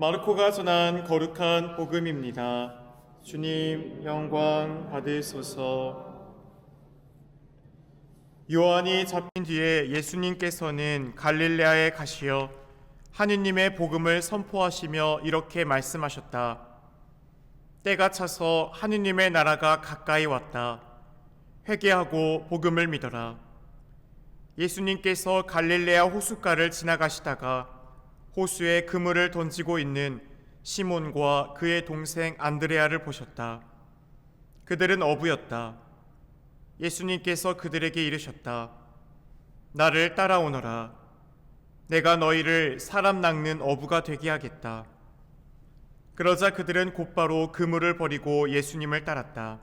마르코가 전한 거룩한 복음입니다. 주님 영광 받으소서. 요한이 잡힌 뒤에 예수님께서는 갈릴레아에 가시어 하느님의 복음을 선포하시며 이렇게 말씀하셨다. 때가 차서 하느님의 나라가 가까이 왔다. 회개하고 복음을 믿어라. 예수님께서 갈릴레아 호숫가를 지나가시다가 호수에 그물을 던지고 있는 시몬과 그의 동생 안드레아를 보셨다. 그들은 어부였다. 예수님께서 그들에게 이르셨다. 나를 따라오너라. 내가 너희를 사람 낚는 어부가 되게 하겠다. 그러자 그들은 곧바로 그물을 버리고 예수님을 따랐다.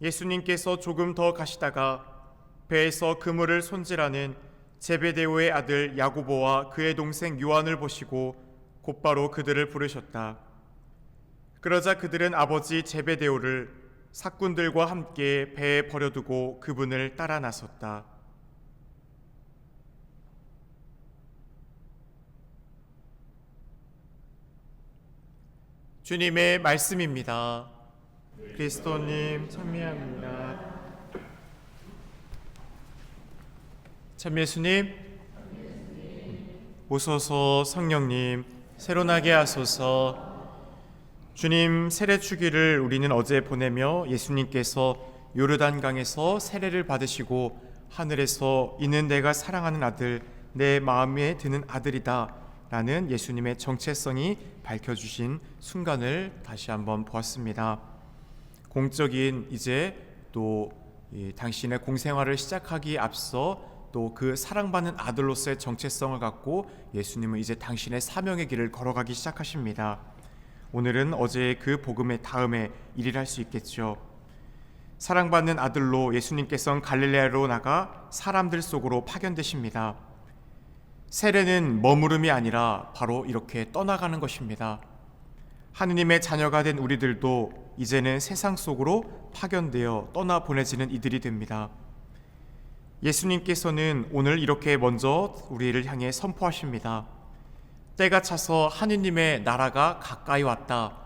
예수님께서 조금 더 가시다가 배에서 그물을 손질하는 제베데오의 아들 야고보와 그의 동생 요한을 보시고 곧바로 그들을 부르셨다. 그러자 그들은 아버지 제베데오를 사꾼들과 함께 배에 버려두고 그분을 따라 나섰다. 주님의 말씀입니다. 그리스도님 찬미합니다. 참 예수님 오소서 성령님 새로나게 하소서 주님 세례 주기를 우리는 어제 보내며 예수님께서 요르단 강에서 세례를 받으시고 하늘에서 이는 내가 사랑하는 아들 내 마음에 드는 아들이다 라는 예수님의 정체성이 밝혀주신 순간을 다시 한번 보았습니다. 공적인 이제 또 당신의 공생활을 시작하기 앞서 또 그 사랑받는 아들로서의 정체성을 갖고 예수님은 이제 당신의 사명의 길을 걸어가기 시작하십니다. 오늘은 어제의 그 복음의 다음에 일을 할 수 있겠죠. 사랑받는 아들로 예수님께서는 갈릴레아로 나가 사람들 속으로 파견되십니다. 세례는 머무름이 아니라 바로 이렇게 떠나가는 것입니다. 하느님의 자녀가 된 우리들도 이제는 세상 속으로 파견되어 떠나 보내지는 이들이 됩니다. 예수님께서는 오늘 이렇게 먼저 우리를 향해 선포하십니다. 때가 차서 하느님의 나라가 가까이 왔다.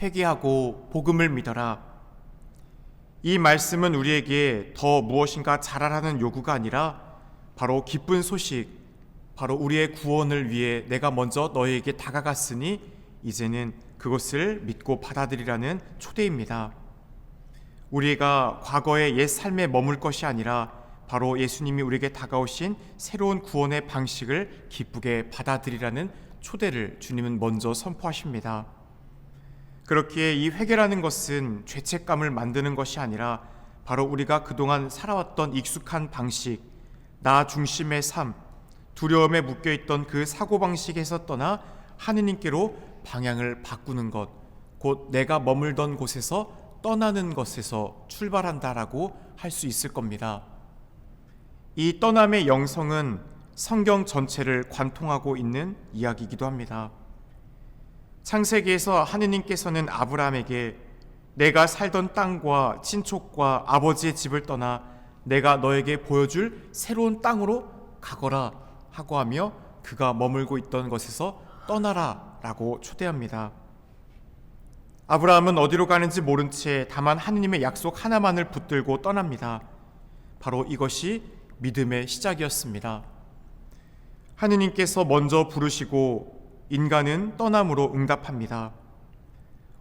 회개하고 복음을 믿어라. 이 말씀은 우리에게 더 무엇인가 잘하라는 요구가 아니라 바로 기쁜 소식, 바로 우리의 구원을 위해 내가 먼저 너희에게 다가갔으니 이제는 그것을 믿고 받아들이라는 초대입니다. 우리가 과거의 옛 삶에 머물 것이 아니라 바로 예수님이 우리에게 다가오신 새로운 구원의 방식을 기쁘게 받아들이라는 초대를 주님은 먼저 선포하십니다. 그렇기에 이 회개라는 것은 죄책감을 만드는 것이 아니라 바로 우리가 그동안 살아왔던 익숙한 방식, 나 중심의 삶, 두려움에 묶여 있던 그 사고 방식에서 떠나 하느님께로 방향을 바꾸는 것, 곧 내가 머물던 곳에서 떠나는 것에서 출발한다라고 할 수 있을 겁니다. 이 떠남의 영성은 성경 전체를 관통하고 있는 이야기이기도 합니다. 창세기에서 하느님께서는 아브라함에게 내가 살던 땅과 친족과 아버지의 집을 떠나 내가 너에게 보여줄 새로운 땅으로 가거라 하고 하며 그가 머물고 있던 것에서 떠나라 라고 초대합니다. 아브라함은 어디로 가는지 모른 채 다만 하느님의 약속 하나만을 붙들고 떠납니다. 바로 이것이 믿음의 시작이었습니다. 하느님께서 먼저 부르시고 인간은 떠남으로 응답합니다.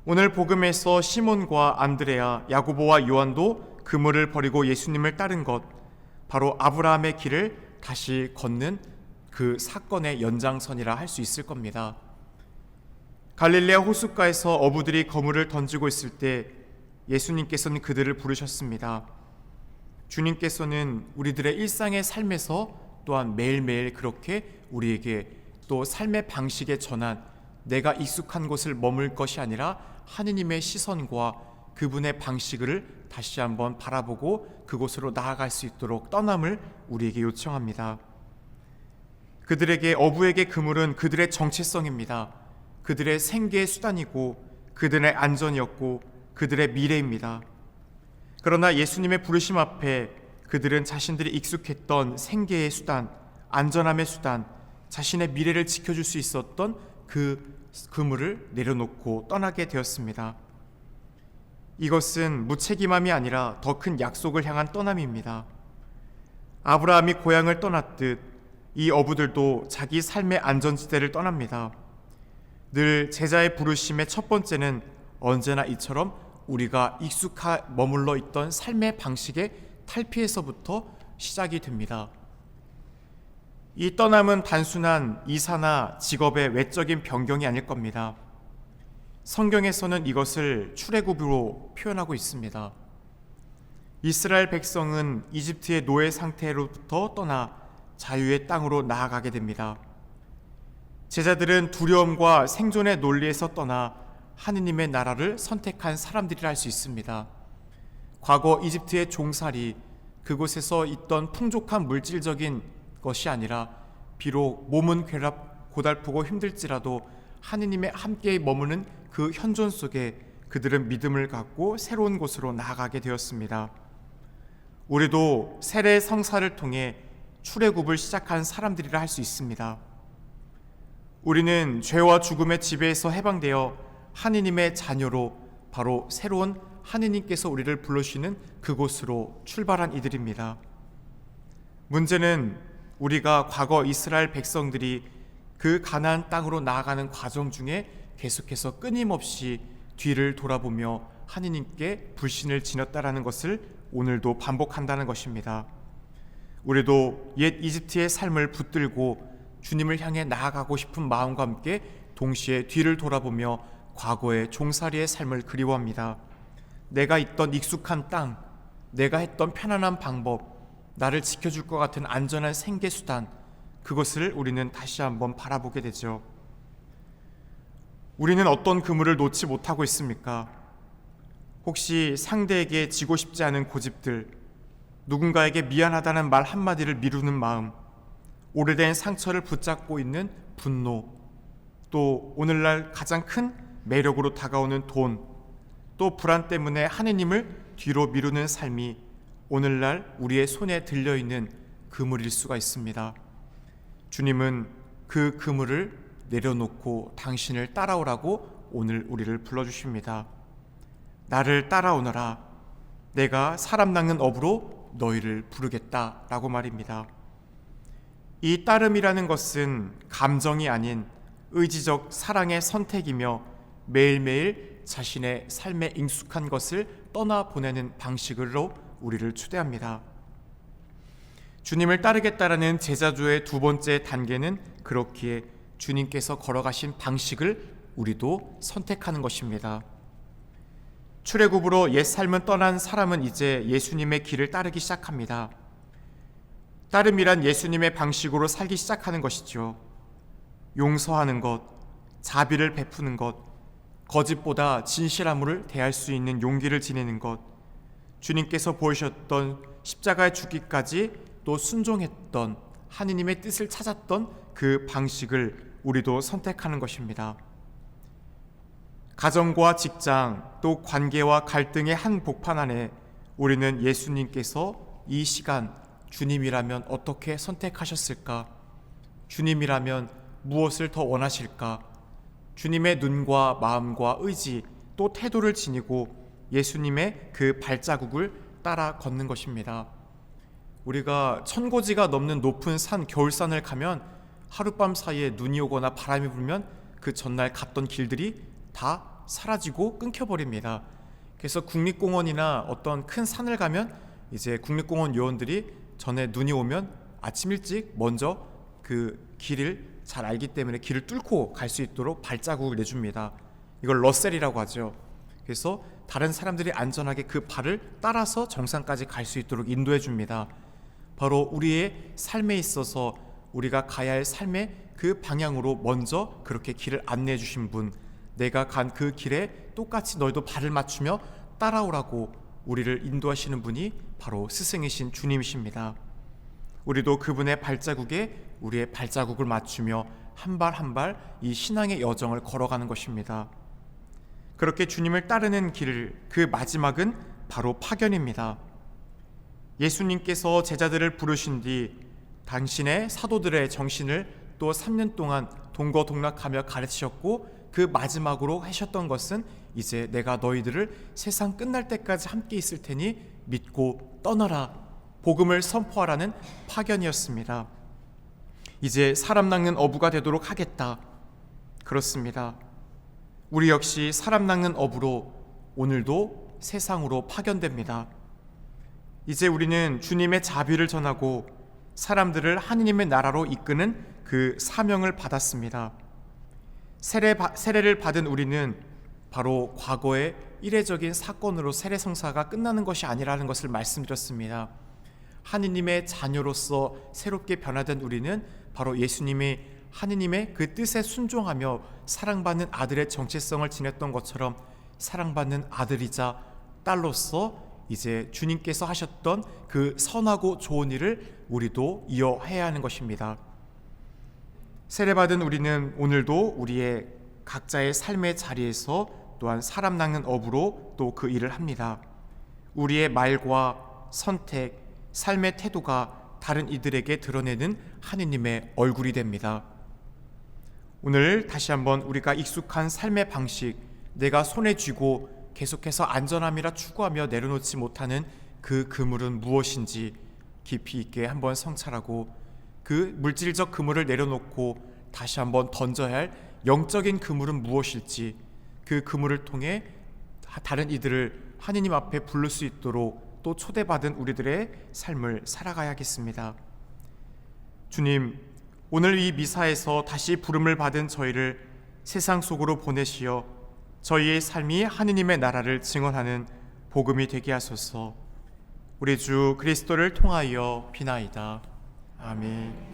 오늘 복음에서 시몬과 안드레아, 야고보와 요한도 그물을 버리고 예수님을 따른 것, 바로 아브라함의 길을 다시 걷는 그 사건의 연장선이라 할 수 있을 겁니다. 갈릴레아 호숫가에서 어부들이 거물을 던지고 있을 때 예수님께서는 그들을 부르셨습니다. 주님께서는 우리들의 일상의 삶에서 또한 매일매일 그렇게 우리에게 또 삶의 방식에 전한 내가 익숙한 곳을 머물 것이 아니라 하느님의 시선과 그분의 방식을 다시 한번 바라보고 그곳으로 나아갈 수 있도록 떠남을 우리에게 요청합니다. 그들에게 어부에게 그물은 그들의 정체성입니다. 그들의 생계의 수단이고 그들의 안전이었고 그들의 미래입니다. 그러나 예수님의 부르심 앞에 그들은 자신들이 익숙했던 생계의 수단, 안전함의 수단, 자신의 미래를 지켜줄 수 있었던 그 그물을 내려놓고 떠나게 되었습니다. 이것은 무책임함이 아니라 더 큰 약속을 향한 떠남입니다. 아브라함이 고향을 떠났듯 이 어부들도 자기 삶의 안전지대를 떠납니다. 늘 제자의 부르심의 첫 번째는 언제나 이처럼 우리가 익숙하 머물러 있던 삶의 방식의 탈피에서부터 시작이 됩니다. 이 떠남은 단순한 이사나 직업의 외적인 변경이 아닐 겁니다. 성경에서는 이것을 출애굽으로 표현하고 있습니다. 이스라엘 백성은 이집트의 노예 상태로부터 떠나 자유의 땅으로 나아가게 됩니다. 제자들은 두려움과 생존의 논리에서 떠나 하느님의 나라를 선택한 사람들이라 할 수 있습니다. 과거 이집트의 종살이 그곳에서 있던 풍족한 물질적인 것이 아니라 비록 몸은 괴랍 고달프고 힘들지라도 하느님의 함께 머무는 그 현존 속에 그들은 믿음을 갖고 새로운 곳으로 나아가게 되었습니다. 우리도 세례 성사를 통해 출애굽을 시작한 사람들이라 할 수 있습니다. 우리는 죄와 죽음의 지배에서 해방되어 하느님의 자녀로 바로 새로운 하느님께서 우리를 불러주시는 그곳으로 출발한 이들입니다. 문제는 우리가 과거 이스라엘 백성들이 그 가나안 땅으로 나아가는 과정 중에 계속해서 끊임없이 뒤를 돌아보며 하느님께 불신을 지녔다라는 것을 오늘도 반복한다는 것입니다. 우리도 옛 이집트의 삶을 붙들고 주님을 향해 나아가고 싶은 마음과 함께 동시에 뒤를 돌아보며 과거의 종살이의 삶을 그리워합니다. 내가 있던 익숙한 땅, 내가 했던 편안한 방법, 나를 지켜줄 것 같은 안전한 생계 수단, 그것을 우리는 다시 한번 바라보게 되죠. 우리는 어떤 그물을 놓지 못하고 있습니까? 혹시 상대에게 지고 싶지 않은 고집들, 누군가에게 미안하다는 말 한마디를 미루는 마음, 오래된 상처를 붙잡고 있는 분노, 또 오늘날 가장 큰 매력으로 다가오는 돈, 또 불안 때문에 하느님을 뒤로 미루는 삶이 오늘날 우리의 손에 들려 있는 그물일 수가 있습니다. 주님은 그 그물을 내려놓고 당신을 따라오라고 오늘 우리를 불러 주십니다. 나를 따라오너라. 내가 사람 낚는 업으로 너희를 부르겠다라고 말입니다. 이 따름이라는 것은 감정이 아닌 의지적 사랑의 선택이며 매일매일 자신의 삶에 익숙한 것을 떠나 보내는 방식으로 우리를 초대합니다. 주님을 따르겠다라는 제자주의 두 번째 단계는 그렇기에 주님께서 걸어가신 방식을 우리도 선택하는 것입니다. 출애굽으로 옛 삶은 떠난 사람은 이제 예수님의 길을 따르기 시작합니다. 따름이란 예수님의 방식으로 살기 시작하는 것이죠. 용서하는 것, 자비를 베푸는 것, 거짓보다 진실함으로 대할 수 있는 용기를 지니는 것, 주님께서 보이셨던 십자가의 죽기까지 또 순종했던 하느님의 뜻을 찾았던 그 방식을 우리도 선택하는 것입니다. 가정과 직장 또 관계와 갈등의 한 복판 안에 우리는 예수님께서 이 시간 주님이라면 어떻게 선택하셨을까? 주님이라면 무엇을 더 원하실까? 주님의 눈과 마음과 의지 또 태도를 지니고 예수님의 그 발자국을 따라 걷는 것입니다. 우리가 천고지가 넘는 높은 산 겨울산을 가면 하룻밤 사이에 눈이 오거나 바람이 불면 그 전날 갔던 길들이 다 사라지고 끊겨버립니다. 그래서 국립공원이나 어떤 큰 산을 가면 이제 국립공원 요원들이 전에 눈이 오면 아침 일찍 먼저 그 길을 잘 알기 때문에 길을 뚫고 갈 수 있도록 발자국을 내줍니다. 이걸 러셀이라고 하죠. 그래서 다른 사람들이 안전하게 그 발을 따라서 정상까지 갈 수 있도록 인도해 줍니다. 바로 우리의 삶에 있어서 우리가 가야 할 삶의 그 방향으로 먼저 그렇게 길을 안내해 주신 분, 내가 간 그 길에 똑같이 너희도 발을 맞추며 따라오라고 우리를 인도하시는 분이 바로 스승이신 주님이십니다. 우리도 그분의 발자국에 우리의 발자국을 맞추며 한 발 한 발 이 신앙의 여정을 걸어가는 것입니다. 그렇게 주님을 따르는 길, 그 마지막은 바로 파견입니다. 예수님께서 제자들을 부르신 뒤 당신의 사도들의 정신을 또 3년 동안 동거동락하며 가르치셨고 그 마지막으로 하셨던 것은 이제 내가 너희들을 세상 끝날 때까지 함께 있을 테니 믿고 떠나라. 복음을 선포하라는 파견이었습니다. 이제 사람 낚는 어부가 되도록 하겠다. 그렇습니다. 우리 역시 사람 낚는 어부로 오늘도 세상으로 파견됩니다. 이제 우리는 주님의 자비를 전하고 사람들을 하느님의 나라로 이끄는 그 사명을 받았습니다. 세례, 세례를 받은 우리는 바로 과거의 이례적인 사건으로 세례 성사가 끝나는 것이 아니라는 것을 말씀드렸습니다. 하느님의 자녀로서 새롭게 변화된 우리는 바로 예수님이 하느님의 그 뜻에 순종하며 사랑받는 아들의 정체성을 지녔던 것처럼 사랑받는 아들이자 딸로서 이제 주님께서 하셨던 그 선하고 좋은 일을 우리도 이어해야 하는 것입니다. 세례받은 우리는 오늘도 우리의 각자의 삶의 자리에서 또한 사람 낚는 업으로 또 그 일을 합니다. 우리의 말과 선택, 삶의 태도가 다른 이들에게 드러내는 하느님의 얼굴이 됩니다. 오늘 다시 한번 우리가 익숙한 삶의 방식, 내가 손에 쥐고 계속해서 안전함이라 추구하며 내려놓지 못하는 그 그물은 무엇인지 깊이 있게 한번 성찰하고 그 물질적 그물을 내려놓고 다시 한번 던져야 할 영적인 그물은 무엇일지 그 그물을 통해 다른 이들을 하느님 앞에 부를 수 있도록 또 초대받은 우리들의 삶을 살아가야겠습니다. 주님, 오늘 이 미사에서 다시 부름을 받은 저희를 세상 속으로 보내시어 저희의 삶이 하느님의 나라를 증언하는 복음이 되게 하소서. 우리 주 그리스도를 통하여 비나이다. 아멘.